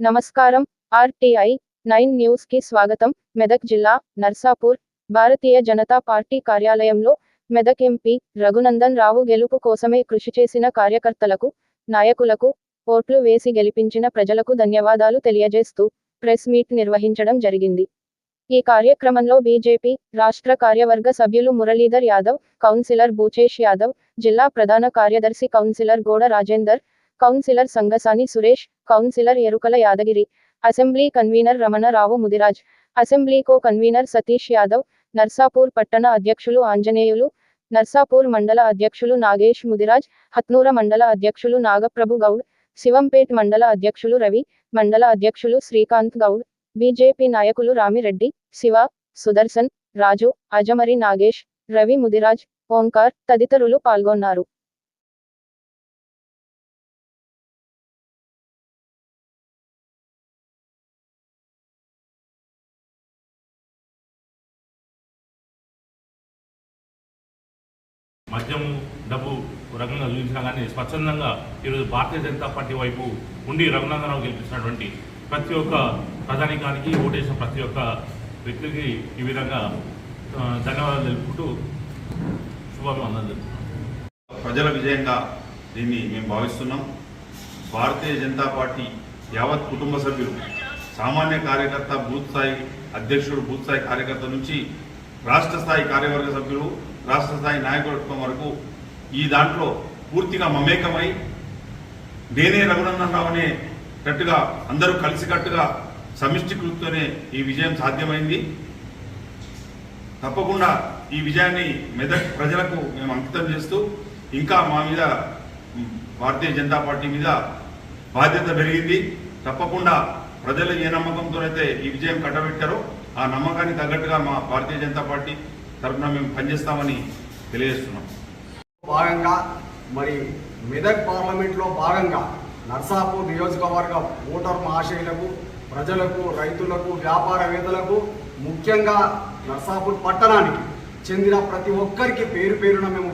నమస్కారం. RTI nine న్యూస్కి స్వాగతం. మెదక్ జిల్లా నర్సాపూర్ భారతీయ జనతా పార్టీ కార్యాలయంలో మెదక్ ఎంపీ రఘునందన్ రావు గెలుపు కోసమే కృషి చేసిన కార్యకర్తలకు నాయకులకు ఓట్లు వేసి గెలిపించిన ప్రజలకు ధన్యవాదాలు తెలియజేస్తూ ప్రెస్ మీట్ నిర్వహించడం జరిగింది. ఈ కార్యక్రమంలో బీజేపీ రాష్ట్ర కార్యవర్గ సభ్యులు మురళీధర్ యాదవ్ కౌన్సిలర్ భూచేష్ యాదవ్ జిల్లా ప్రధాన కార్యదర్శి councillor Goda Rajender councillor Sangasani Suresh councillor Erukala Yadagiri assembly convener Ramanarao Mudiraj assembly co convener Satish Yadav Narsapur పట్టణ అధ్యక్షులు ఆంజనేయులు నర్సాపూర్ మండల అధ్యక్షులు నాగేష్ ముదిరాజ్ హత్నూర మండల అధ్యక్షులు నాగప్రభు గౌడ్ శివంపేట్ మండల అధ్యక్షులు రవి మండల అధ్యక్షులు శ్రీకాంత్ గౌడ్ బీజేపీ నాయకులు రామిరెడ్డి శివ సుదర్శన్ రాజు అజమరి నాగేష్ రవి ముదిరాజ్ ఓంకార్ తదితరులు పాల్గొన్నారు. మద్యము డబ్బు రంగంగా చూపించినా కానీ స్వచ్ఛందంగా ఈరోజు భారతీయ జనతా పార్టీ వైపు ఉండి రఘునందనరావు గెలిపించినటువంటి ప్రతి ఒక్క ప్రధానికానికి ఓటేసిన ప్రతి ఒక్క వ్యక్తికి ఈ విధంగా ధన్యవాదాలు తెలుపుకుంటూ శుభాభివందనలు ప్రజల విజయంగా దీన్ని మేము భావిస్తున్నాం. భారతీయ జనతా పార్టీ యావత్ కుటుంబ సభ్యులు సామాన్య కార్యకర్త బూత్ స్థాయి అధ్యక్షుడు బూత్ స్థాయి కార్యకర్త నుంచి రాష్ట్ర స్థాయి కార్యవర్గ సభ్యులు రాష్ట్ర స్థాయి నాయకత్వం వరకు ఈ దాంట్లో పూర్తిగా మమేకమై నేనే రఘునందన్ అనే కట్టుగా అందరూ కలిసికట్టుగా సమిష్టి కృతితోనే ఈ విజయం సాధ్యమైంది. తప్పకుండా ఈ విజయాన్ని మెదక్ ప్రజలకు మేము అంకితం చేస్తూ ఇంకా మా మీద భారతీయ జనతా పార్టీ మీద బాధ్యత పెరిగింది. తప్పకుండా ప్రజలు ఏ నమ్మకంతోనైతే ఈ విజయం కట్టబెట్టారో ఆ నమ్మకానికి తగ్గట్టుగా మా భారతీయ జనతా పార్టీ తరఫున మేము పనిచేస్తామని తెలియజేస్తున్నాం. భాగంగా మరి మెదక్ పార్లమెంట్లో భాగంగా నర్సాపూర్ నియోజకవర్గం ఓటర్ మహాశయులకు ప్రజలకు రైతులకు వ్యాపారవేత్తలకు ముఖ్యంగా నర్సాపూర్ పట్టణానికి చెందిన ప్రతి ఒక్కరికి పేరు పేరున మేము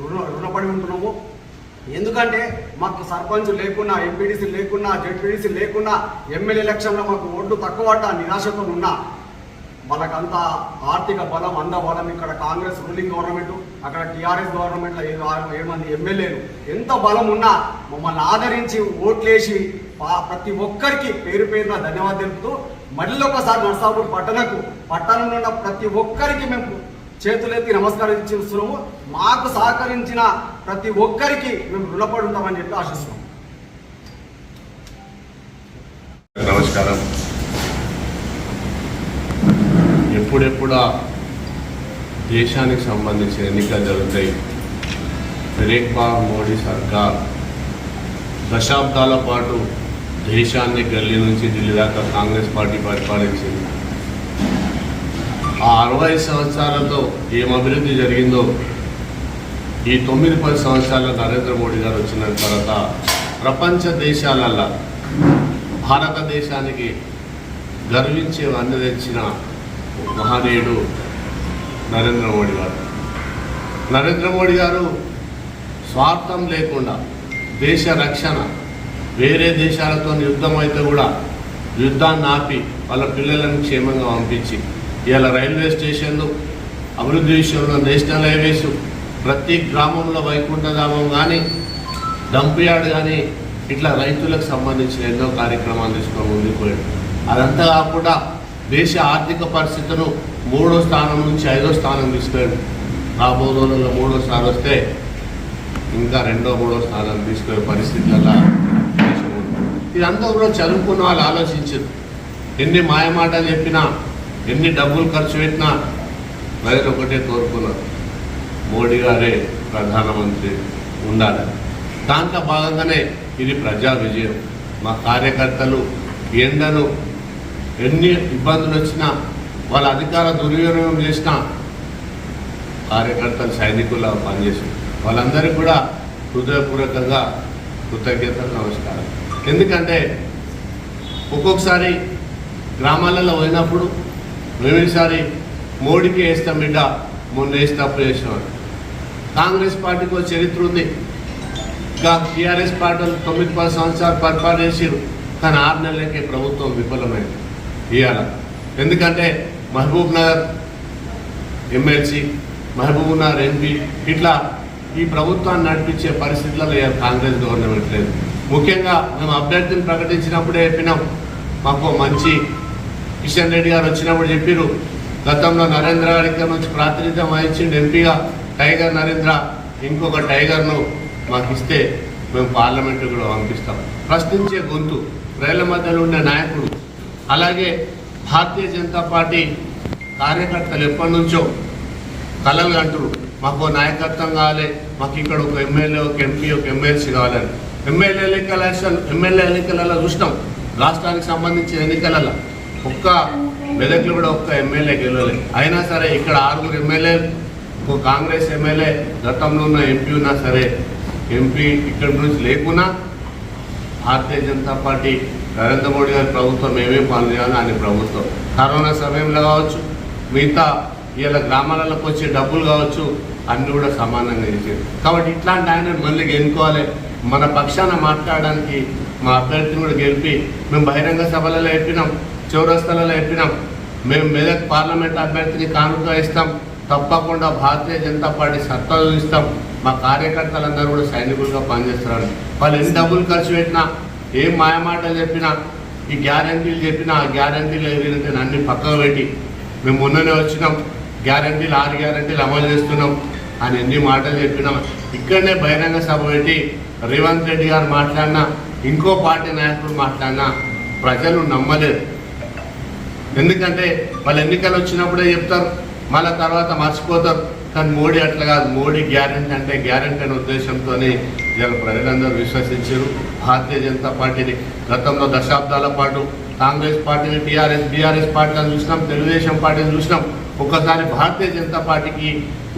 రుణ రుణపడి ఉంటున్నాము. ఎందుకంటే మాకు సర్పంచ్ లేకున్నా ఎంపీడీసీ లేకున్నా జెడ్పీడీసీ లేకున్నా ఎమ్మెల్యే ఎలక్షన్లో మాకు ఓట్లు తక్కువ నిరాశతో ఉన్నా వాళ్ళకంత ఆర్థిక బలం అందబలం ఇక్కడ కాంగ్రెస్ రూలింగ్ గవర్నమెంట్ అక్కడ టీఆర్ఎస్ గవర్నమెంట్లో ఏడు ఏడు మంది ఎమ్మెల్యేలు ఎంత బలం ఉన్నా మమ్మల్ని ఆదరించి ఓట్లేసి ప్రతి ఒక్కరికి పేరు పేరున ధన్యవాదాలు తెలుపుతూ మళ్ళీ ఒకసారి నర్సాపూర్ పట్టణకు పట్టణంలో ఉన్న ప్రతి ఒక్కరికి మేము చేతులెత్తి నమస్కారం చేస్తున్నాము మాకు సహకరించిన ప్రతి ఒక్కరికి మేము రుణపడి ఉంటామని చెప్పి ఆశిస్తున్నాం నమస్కారం. ఎప్పుడెప్పుడా దేశానికి సంబంధించిన ఎన్నికలు జరుగుతాయి. రేక్బాగ్ మోడీ సర్కార్ దశాబ్దాల పాటు దేశాన్ని గల్లీ నుంచి ఢిల్లీ దాకా కాంగ్రెస్ పార్టీ పరిపాలించింది. ఆ అరవై సంవత్సరాలతో ఏం అభివృద్ధి జరిగిందో ఈ తొమ్మిది పది సంవత్సరాల నరేంద్ర మోడీ గారు వచ్చిన తర్వాత ప్రపంచ దేశాలల్లో భారతదేశానికి గర్వించే అన్ని తెచ్చిన మహనీయుడు నరేంద్ర మోడీ గారు. నరేంద్ర మోడీ గారు స్వార్థం లేకుండా దేశ రక్షణ వేరే దేశాలతో యుద్ధం అయితే కూడా యుద్ధాన్ని ఆపి వాళ్ళ పిల్లలను క్షేమంగా పంపించి ఇవాళ రైల్వే స్టేషన్లు అభివృద్ధి విషయంలో నేషనల్ హైవేస్ ప్రతి గ్రామంలో వైకుంఠధామం కానీ డంపియార్డ్ కానీ ఇట్లా రైతులకు సంబంధించిన ఎన్నో కార్యక్రమాలు తీసుకొని ముందుకు పోయాడు. అదంతా కాకుండా దేశ ఆర్థిక పరిస్థితులు మూడో స్థానం నుంచి ఐదో స్థానం తీసుకెళ్ళి రాబో రోజుల్లో మూడో స్థానం వస్తే ఇంకా రెండో మూడో స్థానం తీసుకునే పరిస్థితులలో ఇదంతా కూడా చదువుకున్న వాళ్ళు ఆలోచించారు. ఎన్ని మాయమాటలు చెప్పినా ఎన్ని డబ్బులు ఖర్చు పెట్టినా ప్రజలు ఒకటే కోరుకున్నారు. మోడీ గారే ప్రధానమంత్రి ఉండాలి. దాంట్లో భాగంగానే ఇది ప్రజా విజయం. మా కార్యకర్తలు ఎండను ఎన్ని ఇబ్బందులు వచ్చినా వాళ్ళ అధికార దుర్వినియోగం చేసినా కార్యకర్తలు సైనికుల పనిచేసారు వాళ్ళందరికీ కూడా హృదయపూర్వకంగా కృతజ్ఞతలు నమస్కారం ఎందుకంటే ఒక్కొక్కసారి గ్రామాలలో పోయినప్పుడు మేమేసారి మోడీకి వేస్తాం బిడ్డ మొన్న వేసి తప్పు చేసినాం కాంగ్రెస్ పార్టీకి ఒక చరిత్ర ఉంది. ఇంకా టీఆర్ఎస్ పార్టీ తొమ్మిది పది సంవత్సరాలు పరిపాలన చేసిరు కానీ ఆరు నెలలకే ప్రభుత్వం విఫలమైంది. ఇవాళ ఎందుకంటే మహబూబ్ నగర్ ఎమ్మెల్సీ మహబూబ్ నగర్ ఎంపీ ఇట్లా ఈ ప్రభుత్వాన్ని నడిపించే పరిస్థితుల్లో లేదు కాంగ్రెస్ గవర్నమెంట్ లేదు. ముఖ్యంగా మేము అభ్యర్థిని ప్రకటించినప్పుడే చెప్పినాం. మాకు మంచి కిషన్ రెడ్డి గారు వచ్చినప్పుడు చెప్పారు గతంలో నరేంద్ర గారి నుంచి ప్రాతినిధ్యం వహించిండు ఎంపీగా టైగర్ నరేంద్ర ఇంకొక టైగర్ను మాకు ఇస్తే మేము పార్లమెంటు కూడా పంపిస్తాం. ప్రశ్నించే గొంతు రైళ్ళ మధ్యలో ఉండే నాయకుడు అలాగే భారతీయ జనతా పార్టీ కార్యకర్తలు ఎప్పటి నుంచో కలలు అంటారు మాకు నాయకత్వం కావాలి మాకు ఇక్కడ ఒక ఎమ్మెల్యే ఒక ఎంపీ ఒక ఎమ్మెల్సీ కావాలని ఎమ్మెల్యే ఎన్నికల ఎమ్మెల్యే ఎన్నికలలో చూసినాం. రాష్ట్రానికి సంబంధించిన ఎన్నికలలో ఒక్క మెదక్లు కూడా ఒక్క ఎమ్మెల్యే గెలవలేదు అయినా సరే ఇక్కడ ఆరుగురు ఎమ్మెల్యే ఒక కాంగ్రెస్ ఎమ్మెల్యే గతంలో ఉన్న ఎంపీ ఉన్నా సరే ఎంపీ ఇక్కడి నుంచి లేకున్నా భారతీయ జనతా పార్టీ నరేంద్ర మోడీ గారి ప్రభుత్వం మేమే పనులు చేయాలని ఆయన ప్రభుత్వం. కరోనా సమయంలో కావచ్చు మిగతా ఇలా గ్రామాలకు వచ్చే డబ్బులు కావచ్చు అన్నీ కూడా సమానంగా చేసేది. కాబట్టి ఇట్లాంటి ఆయన మళ్ళీ గెలుకోవాలి మన పక్షాన మాట్లాడడానికి మా అభ్యర్థిని కూడా గెలిపి మేము బహిరంగ సభలలో చెప్పినాం చౌరస్తలలో చెప్పినాం. మేము మెదక్ పార్లమెంట్ అభ్యర్థిని కానుక ఇస్తాం. తప్పకుండా భారతీయ జనతా పార్టీ సత్తా చూపిస్తాం మా కార్యకర్తలందరూ కూడా సైనికులుగా పనిచేస్తున్నారు. వాళ్ళు ఎన్ని డబ్బులు ఖర్చు పెట్టినా ఏం మాయమాటలు చెప్పినా ఈ గ్యారంటీలు చెప్పినా ఆ గ్యారంటీలు ఏదంటే అన్ని పక్కకు పెట్టి మేము మొన్ననే వచ్చినాం. గ్యారంటీలు ఆరు గ్యారంటీలు అమలు చేస్తున్నాం అని ఎన్ని మాటలు చెప్పినాం ఇక్కడనే బహిరంగ సభ పెట్టి రేవంత్ రెడ్డి గారు మాట్లాడినా ఇంకో పార్టీ నాయకుడు మాట్లాడినా ప్రజలు నమ్మలేరు. ఎందుకంటే వాళ్ళు ఎన్నికలు వచ్చినప్పుడే చెప్తారు మళ్ళా తర్వాత మర్చిపోతారు కానీ మోడీ అట్లా కాదు. మోడీ గ్యారంటీ అంటే గ్యారంటీ అనే ఉద్దేశంతో ఇవాళ ప్రజలందరూ విశ్వసించారు. భారతీయ జనతా పార్టీని గతంలో దశాబ్దాల పాటు కాంగ్రెస్ పార్టీని టీఆర్ఎస్ బీఆర్ఎస్ పార్టీలను చూసినాం తెలుగుదేశం పార్టీని చూసినాం. ఒక్కసారి భారతీయ జనతా పార్టీకి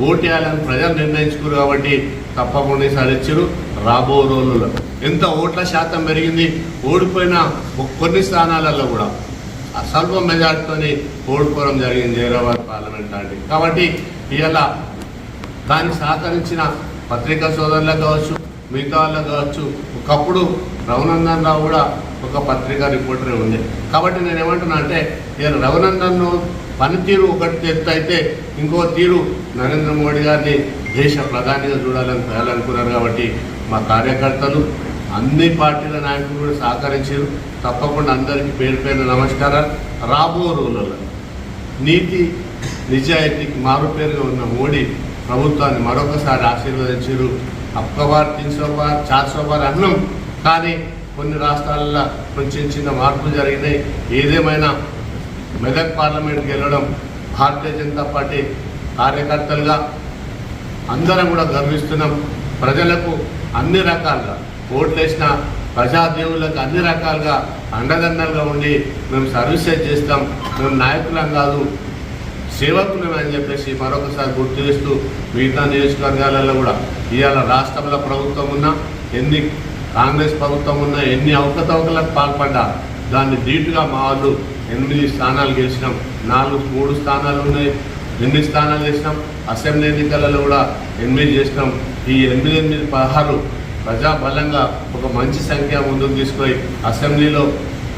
ఓటేయాలని ప్రజలు నిర్ణయించుకున్నారు కాబట్టి తప్పకుండా ఈసారి ఇచ్చారు రాబో రోజుల్లో ఎంత ఓట్ల శాతం పెరిగింది ఓడిపోయిన కొన్ని స్థానాలలో కూడా స్వల్ప మెజార్టీతోని ఓడిపోవడం జరిగింది హైదరాబాద్ పార్లమెంట్ లాంటి కాబట్టి ఇవాళ దాన్ని సహకరించిన పత్రికా సోదరులకు కావచ్చు మిగతా వాళ్ళకు కావచ్చు ఒకప్పుడు రఘునందన్ రావు కూడా ఒక పత్రికా రిపోర్టరే ఉంది కాబట్టి నేను ఏమంటున్నా అంటే నేను రఘునందన్ను పనితీరు ఒకటి ఎత్తు అయితే ఇంకో తీరు నరేంద్ర మోడీ గారిని దేశ ప్రధానిగా చూడాలని చేయాలనుకున్నారు కాబట్టి మా కార్యకర్తలు అన్ని పార్టీల నాయకులు కూడా సహకరించారు. తప్పకుండా అందరికీ పేరు పేరు నమస్కారాలు. రాబో రోజులలో నీతి నిజాయితీకి మారుపేరుగా ఉన్న మోడీ ప్రభుత్వాన్ని మరొకసారి ఆశీర్వదించారు. అక్కబార్ తిన్సోబార్ చార్సోబార్ అన్నం. కానీ కొన్ని రాష్ట్రాలలో కొంచెం చిన్న మార్పులు జరిగినాయి. ఏదేమైనా మెదక్ పార్లమెంట్కి వెళ్ళడం భారతీయ జనతా పార్టీ కార్యకర్తలుగా అందరం కూడా గర్విస్తున్నాం. ప్రజలకు అన్ని రకాలుగా ఓట్లేసిన ప్రజాదేవులకు అన్ని రకాలుగా అండదండలుగా ఉండి మేము సర్వీసెస్ చేస్తాం. మేము నాయకులం కాదు. సేవకులం అని చెప్పేసి మరొకసారి గుర్తు చేస్తూ మిగతా నియోజకవర్గాలలో కూడా ఇవాళ రాష్ట్రంలో ప్రభుత్వం ఉన్నా ఎన్ని కాంగ్రెస్ ప్రభుత్వం ఉన్నా ఎన్ని అవకతవకలకు పాల్పడ్డా దాన్ని ధీటుగా మా వాళ్ళు ఎనిమిది స్థానాలు గెలిచినాం. నాలుగు మూడు స్థానాలు ఉన్నాయి. ఎనిమిది స్థానాలు చేసినాం అసెంబ్లీ ఎన్నికలలో కూడా ఎనిమిది చేసినాం. ఈ ఎనిమిది ఎనిమిది పదహారు ప్రజాబలంగా ఒక మంచి సంఖ్య ముందుకు తీసుకొని అసెంబ్లీలో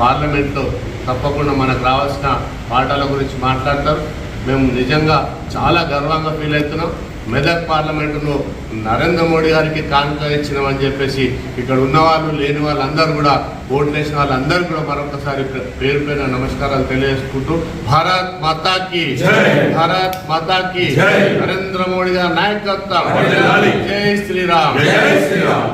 పార్లమెంట్లో తప్పకుండా మనకు రావాల్సిన పాఠాల గురించి మాట్లాడతారు. మేము నిజంగా చాలా గర్వంగా ఫీల్ అవుతున్నాం. మెదక్ పార్లమెంటులో నరేంద్ర మోడీ గారికి కానుక ఇచ్చినామని చెప్పేసి ఇక్కడ ఉన్న వాళ్ళు లేని వాళ్ళందరూ కూడా ఓట్లు వేసిన వాళ్ళందరూ కూడా మరొకసారి పేరు పేరు నమస్కారాలు తెలియజేసుకుంటూ భారత్ మాతాకి భారత్ మాతాకి. నరేంద్ర మోడీ గారి నాయకత్వం. జై శ్రీరామ్. జై శ్రీరామ్.